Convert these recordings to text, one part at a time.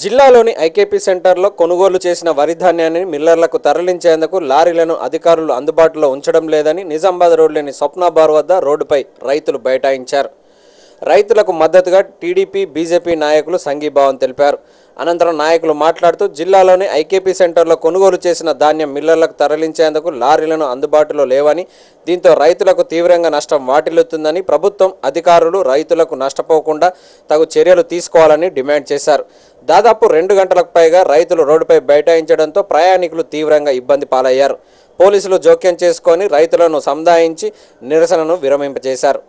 జిల్లాలోని ఐకేపీ సెంటర్లో కొనుగోలు చేసిన వరి ధాన్యాన్ని మిల్లర్లకు తరలించేందుకు లారీలను అధికారులు అందుబాటులో ఉంచడం లేదని నిజామాబాద్ రోడ్లోని స్వప్నాబార్ వద్ద రోడ్డుపై రైతులు బైఠాయించారు. రైతులకు మద్దతుగా టీడీపీ బీజేపీ నాయకులు సంఘీభావం తెలిపారు. అనంతరం నాయకులు మాట్లాడుతూ జిల్లాలోని ఐకేపీ సెంటర్లో కొనుగోలు చేసిన ధాన్యం మిల్లర్లకు తరలించేందుకు లారీలను అందుబాటులో లేవని దీంతో రైతులకు తీవ్రంగా నష్టం వాటిల్లుతుందని ప్రభుత్వం అధికారులు రైతులకు నష్టపోకుండా తగు చర్యలు తీసుకోవాలని డిమాండ్ చేశారు. దాదాపు రెండు గంటలకు పైగా రైతులు రోడ్డుపై బైఠాయించడంతో ప్రయాణికులు తీవ్రంగా ఇబ్బంది పాలయ్యారు. పోలీసులు జోక్యం చేసుకొని రైతులను సముదాయించి నిరసనను విరమింపజేశారు.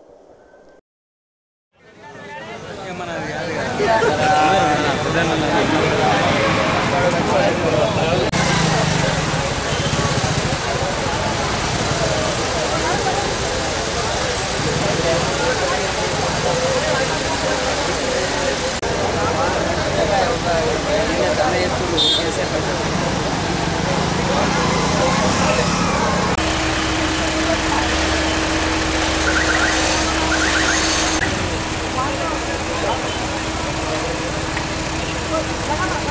Thank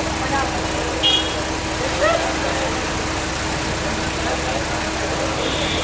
you.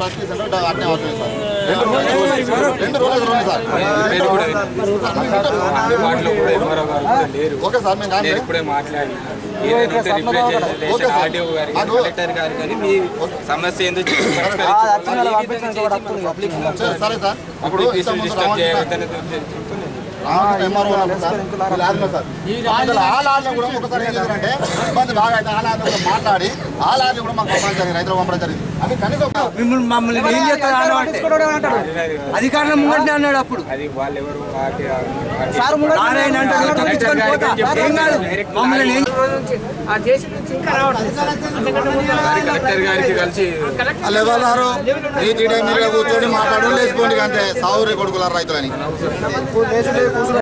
ప్రతి సెంటర్ అట్నే అవుతుంది సార్ రెండు రోజులు రెండు రోజులు రెండు సార్ వాటిలో కూడా ఎంఆర్ఓ గారు కూడా లేరు ఓకే సార్ మేము కానీ నేను ఇప్పుడే మాట్లాడిన ఏదైతే ఉంటే రిప్లై ఓకే చేసి సార్. ఆర్డీఓ గారికి నాకు- కలెక్టర్ గారికి కానీ మీ సమస్య ఏందో మన పబ్లిక్ సరే సరే సార్ ఇప్పుడు పబ్లిక్ ఇంత ముందు డిస్టర్బ్. చేయవద్దని చెప్తున్నాను. రామకృష్ణ ఎంఆర్ఓ ఉన్నారు సార్ వీళ్ళు ఆదిలో సార్. అందులో ఆ లాడ్లో కూడా ఒకసారి ఇబ్బంది బాగా అయితే కూడా మాట్లాడి కూడా మాకు పంపడం జరిగింది రైతులు పంపడం జరిగింది. మిమ్మల్ని మమ్మల్ని ఏం చేస్తారు అధికారులు అన్నాడు అప్పుడు నారాయణ అంటాడు తప్పించుకొని కూర్చొని లేచిపోండి రైతులని కూర్చుని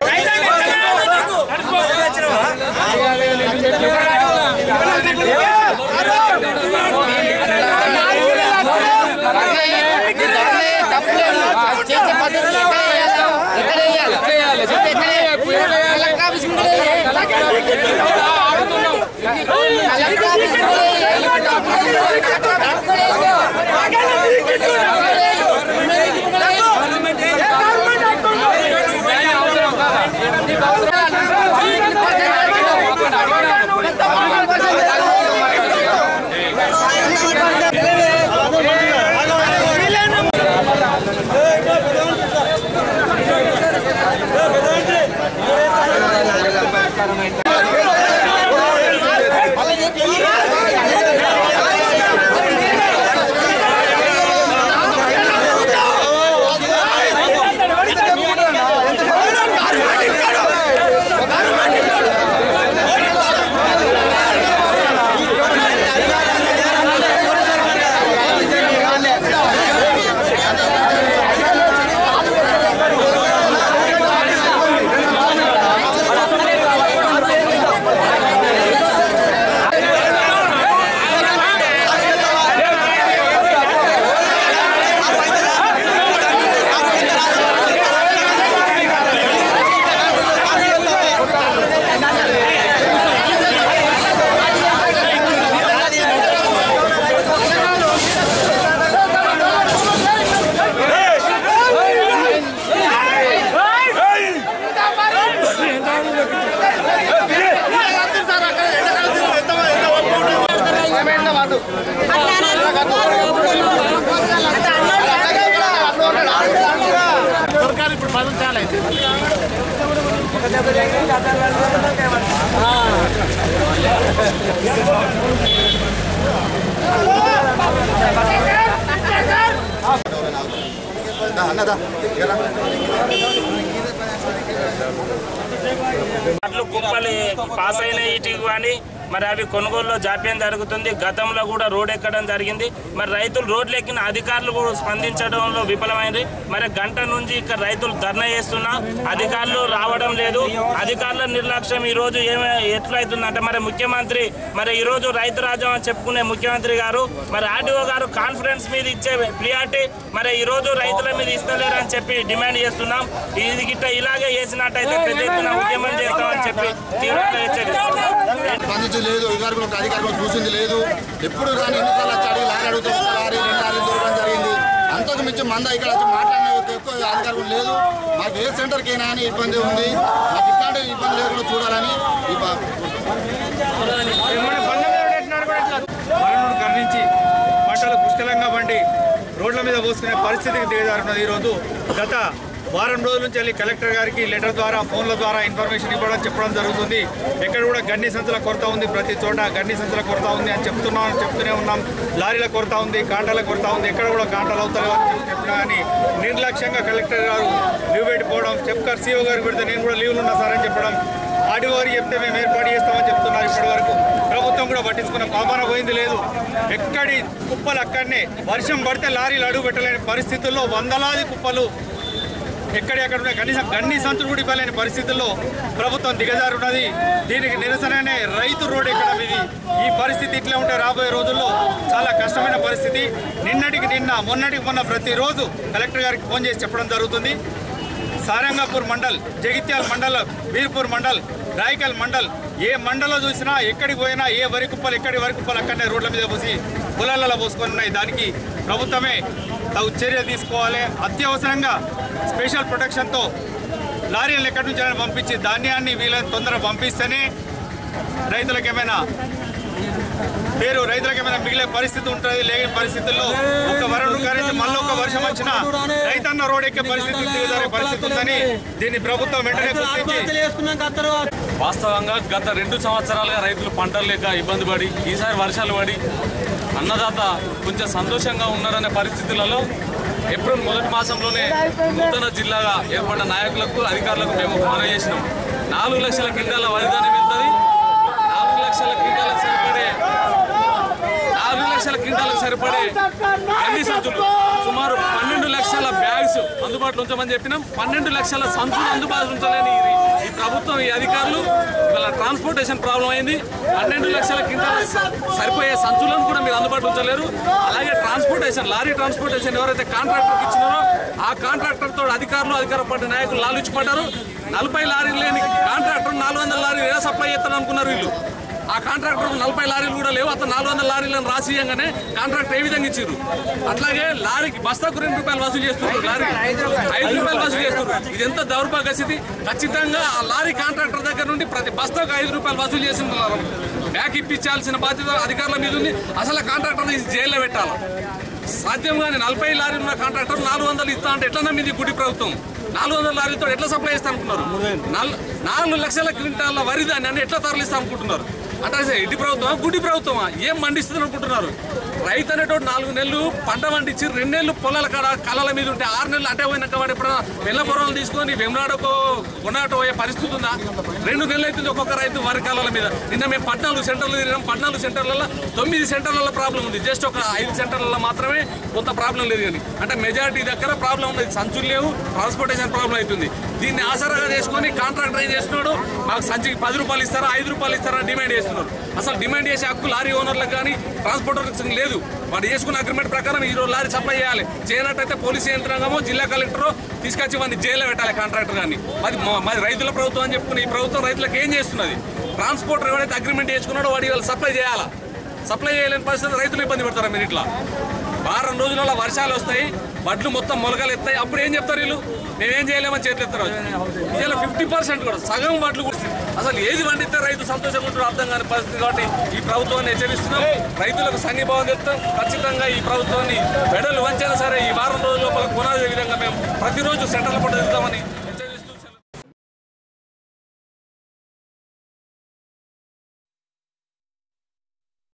Let's go. కుప్పలు పాస్ అయిన ఇటుకు కానీ మరి అవి కొనుగోలులో జాప్యం జరుగుతుంది. గతంలో కూడా రోడ్ ఎక్కడం జరిగింది. మరి రైతులు రోడ్లు ఎక్కిన అధికారులు కూడా స్పందించడంలో విఫలమైంది. మరి గంట నుంచి ఇక్కడ రైతులు ధర్నా చేస్తున్నా అధికారులు రావడం లేదు. అధికారుల నిర్లక్ష్యం ఈ రోజు ఏమే ఎట్లయితుందంటే మరి ముఖ్యమంత్రి మరి ఈ రోజు రైతు రాజ్యం అని చెప్పుకునే ముఖ్యమంత్రి గారు మరి ఆర్డీఓ గారు కాన్ఫరెన్స్ మీద ఇచ్చే ప్రియారిటీ మరి ఈ రోజు రైతుల మీద ఇస్తలేరు అని చెప్పి డిమాండ్ చేస్తున్నాం. ఇది గిట్ట ఇలాగే చేసినట్టయితే పెద్ద ఎత్తున ఉద్యమం చేస్తామని చెప్పి తీవ్రంగా హెచ్చరిస్తున్నాం. స్పందించి లేదు అధికారులు ఒక అధికారులు చూసింది లేదు. ఎప్పుడు కానీ ఎన్నిసార్లు వచ్చి అడిగి లారీ అడుగుతూ ఒక లారీ రెండు దొరకడం జరిగింది. అంతకు మించి మంద ఇక్కడ వచ్చి మాట్లాడిన ఎక్కువ అధికారులు లేదు. మాకు ఏ సెంటర్కి అయినా అని ఇబ్బంది ఉంది. మాకు ఇట్లాంటి ఇబ్బంది లేకుండా చూడాలని ఈ గర్వించి పంటలు పుష్కలంగా పండి రోడ్ల మీద పోసుకునే పరిస్థితికి దిగజారున్నది ఈరోజు గత వారం రోజుల నుంచి వెళ్ళి కలెక్టర్ గారికి లెటర్ ద్వారా ఫోన్ల ద్వారా ఇన్ఫర్మేషన్ ఇవ్వడం చెప్పడం జరుగుతుంది. ఎక్కడ కూడా గన్ని సంచుల కొరత ఉంది ప్రతి చోట. గన్ని సంచుల కొరత ఉంది అని చెప్తున్నాం చెప్తూనే ఉన్నాం. లారీల కొరత ఉంది కాంటాల కొరత ఉంది. ఎక్కడ కూడా కాంటాలు అవుతాయో అని చెప్పినా కానీ నిర్లక్ష్యంగా కలెక్టర్ గారు లీవ్ పెట్టిపోవడం చెప్తారు సీఓ గారికి పెడితే నేను కూడా లీవ్లు ఉన్నా సార్ అని చెప్పడం. ఆడియో చెప్తే మేము ఏర్పాటు చేస్తామని చెప్తున్నారు ఇప్పటి వరకు. ప్రభుత్వం కూడా పట్టించుకున్న పాపన పోయింది లేదు. ఎక్కడి కుప్పలు అక్కడనే వర్షం పడితే లారీలు అడుగు పెట్టలేని పరిస్థితుల్లో వందలాది కుప్పలు ఎక్కడెక్కడ ఉన్నాయి కనీసం గన్ని సంతులు కూడా ఇవ్వలేని పరిస్థితుల్లో ప్రభుత్వం దిగజారున్నది. దీనికి నిరసననే రైతు రోడ్ ఎక్కడ ఇది ఈ పరిస్థితి ఇట్లా ఉంటే రాబోయే రోజుల్లో చాలా కష్టమైన పరిస్థితి. నిన్నటికి నిన్న మొన్నటికి మొన్న ప్రతిరోజు కలెక్టర్ గారికి ఫోన్ చేసి చెప్పడం జరుగుతుంది. సారంగాపూర్ మండల్ జగిత్యాల మండల్ వీర్పూర్ మండల్ రాయకల్ మండల్ ఏ మండలో చూసినా ఎక్కడికి పోయినా ఏ వరి కుప్పలు ఎక్కడి వరి కుప్పలు అక్కడనే రోడ్ల మీద పోసి పొలాలలో పోసుకొని ఉన్నాయి. దానికి ప్రభుత్వమే తగు చర్య తీసుకోవాలి. అత్యవసరంగా స్పెషల్ ప్రొటెక్షన్తో లారీలను ఎక్కడి నుంచి పంపించి ధాన్యాన్ని వీళ్ళని తొందరగా పంపిస్తేనే రైతులకు ఏమైనా పేరు రైతులకు ఏమైనా మిగిలే పరిస్థితి ఉంటుంది లేని పరిస్థితుల్లో ఒక వరుణుడు కారించి మళ్ళీ ఒక వర్షం వచ్చినా రైతన్న రోడ్ ఎక్కే పరిస్థితి పరిస్థితి ఉందని దీన్ని ప్రభుత్వం వెంటనే వాస్తవంగా గత రెండు సంవత్సరాలుగా రైతులు పంటలు లేక ఇబ్బంది పడి ఈసారి వర్షాలు పడి అన్నదాత కొంచెం సంతోషంగా ఉన్నారనే పరిస్థితులలో ఏప్రిల్ మొదటి మాసంలోనే నూతన జిల్లాగా ఏర్పడ్డ నాయకులకు అధికారులకు మేము మనవి చేసినాం. నాలుగు లక్షల క్వింటాల వరిధాన్యం వెళ్తుంది. నాలుగు లక్షల క్వింటాలకు సరిపడే నాలుగు లక్షల క్వింటాలకు సరిపడే అన్ని సంచులు. సుమారు పన్నెండు లక్షల బ్యాగ్స్ అందుబాటులో ఉంచమని చెప్పినాం. పన్నెండు లక్షల సంచులు అందుబాటులో ఉంచలేని ఇది ఈ ప్రభుత్వం ఈ అధికారులు ఇవాళ ట్రాన్స్పోర్టేషన్ ప్రాబ్లం అయింది. పన్నెండు లక్షల క్వింటాల సరిపోయే సంచులు అందుబాటులో ఉంచలేరు అలాగే ట్రాన్స్పోర్టేషన్ లారీ ట్రాన్స్పోర్టేషన్ ఎవరైతే కాంట్రాక్టర్కి ఇచ్చినారో ఆ కాంట్రాక్టర్ అధికారులు అధికార పార్టీ నాయకులు లాలుచిపడ్డారు నలభై లారీలు లేని కాంట్రాక్టర్ నాలుగు వందల లారీలు ఎలా సప్లై చేస్తాను అనుకున్నారు వీళ్ళు? ఆ కాంట్రాక్టర్ నలభై లారీలు కూడా లేవు. అతను నాలుగు వందల లారీలను రాసి ఇయ్యంగానే కాంట్రాక్ట్ ఏ విధంగా ఇచ్చారు అట్లాగే లారీకి బస్తాకు రెండు రూపాయలు వసూలు చేస్తున్నారు. లారీ ఐదు రూపాయలు వసూలు చేస్తున్నారు. ఇది ఎంత దౌర్భాగ్య స్థితి? ఖచ్చితంగా ఆ లారీ కాంట్రాక్టర్ దగ్గర నుండి ప్రతి బస్తాకు ఐదు రూపాయలు వసూలు చేస్తున్నారు. బ్యాక్ ఇప్పించాల్సిన బాధ్యత అధికారుల మీద ఉంది. అసలు కాంట్రాక్టర్ జైల్లో పెట్టాలి? సాధ్యం కానీ నలభై లారీలు ఉన్న కాంట్రాక్టర్ నాలుగు వందలు ఇస్తా అంటే ఎట్లా నమ్మింది గుడి ప్రభుత్వం. నాలుగు వందల లారీతో ఎట్లా సప్లై చేస్తా అనుకున్నారు? నాలుగు లక్షల క్వింటాల వరి దాన్ని ఎట్లా తరలిస్తా అనుకుంటున్నారు? అంటే అసలు ప్రభుత్వం ప్రభుత్వమా గుడి ప్రభుత్వమా? ఏం మండిస్తుంది అనుకుంటున్నారు? రైతు అనేటోడు నాలుగు నెలలు పంట పండించి రెండు నెలలు పొలాల కాడ కళ్ళల మీద ఉంటే ఆరు నెలలు అంటే పోయినాక వాడు ఎప్పుడైనా వెళ్ళ తీసుకొని వెమలాడకో కొనాటో పోయే పరిస్థితి ఉందా? రెండు నెలలు అవుతుంది ఒక్కొక్క రైతు వరి కళ్ళల మీద. నిన్న మేము పద్నాలుగు సెంటర్లు తిరిగినాం. పద్నాలుగు సెంటర్లలో తొమ్మిది సెంటర్లలో ప్రాబ్లం ఉంది. జస్ట్ ఒక ఐదు సెంటర్లలో మాత్రమే కొంత ప్రాబ్లం లేదు కానీ. అంటే మెజారిటీ దగ్గర ప్రాబ్లం ఉంది సంచులు లేవు. ట్రాన్స్పోర్టేషన్ ప్రాబ్లం అవుతుంది. దీన్ని ఆసరాగా చేసుకొని కాంట్రాక్టర్ ఏం చేస్తున్నాడు. మాకు సంచికి పది రూపాయలు ఇస్తారా? ఐదు రూపాయలు ఇస్తారా? డిమాండ్ చేస్తున్నారు అసలు డిమాండ్ చేసే హక్కు లారీ ఓనర్లకు కానీ ట్రాన్స్పోర్టర్లకు లేదు. వాడు చేసుకున్న అగ్రిమెంట్ ప్రకారం ఈరోజు లారీ సప్లై చేయాలి. చేయనట్టయితే పోలీసు యంత్రాంగమో జిల్లా కలెక్టరో తీసుకొచ్చి వాడిని జైల్లో పెట్టాలి కాంట్రాక్టర్ కానీ మరి మా- మరి రైతుల ప్రభుత్వం అని చెప్పుకుని ఈ ప్రభుత్వం రైతులకు ఏం చేస్తున్నది? ట్రాన్స్పోర్టర్ ఎవరైతే అగ్రిమెంట్ చేసుకున్నాడో వాడి వాళ్ళు సప్లై చేయాలా? సప్లై చేయలేని పరిస్థితి రైతులు ఇబ్బంది పెడతారు మీరు ఇట్లా వారం రోజులలో వర్షాలు వస్తాయి వడ్లు మొత్తం మొలకలు ఎత్తాయి. అప్పుడు ఏం చెప్తారు వీళ్ళు? మేమేం చేయలేమని చేతిస్తారు ఇవాళ ఫిఫ్టీ పర్సెంట్ కూడా సగం వాటిలు కూడా అసలు ఏది వండితే రైతు సంతోషంగా ఉంటారో అర్థం కాని పరిస్థితి కాబట్టి ఈ ప్రభుత్వాన్ని హెచ్చరిస్తున్నాం. రైతులకు సంఘీభావం తెస్తాం ఖచ్చితంగా ఈ ప్రభుత్వాన్ని మెడలు వంచైనా సరే ఈ వారం రోజుల లోపల కొనాలి విధంగా మేము ప్రతిరోజు సెంటర్ల పట్టు తిరుగుతామని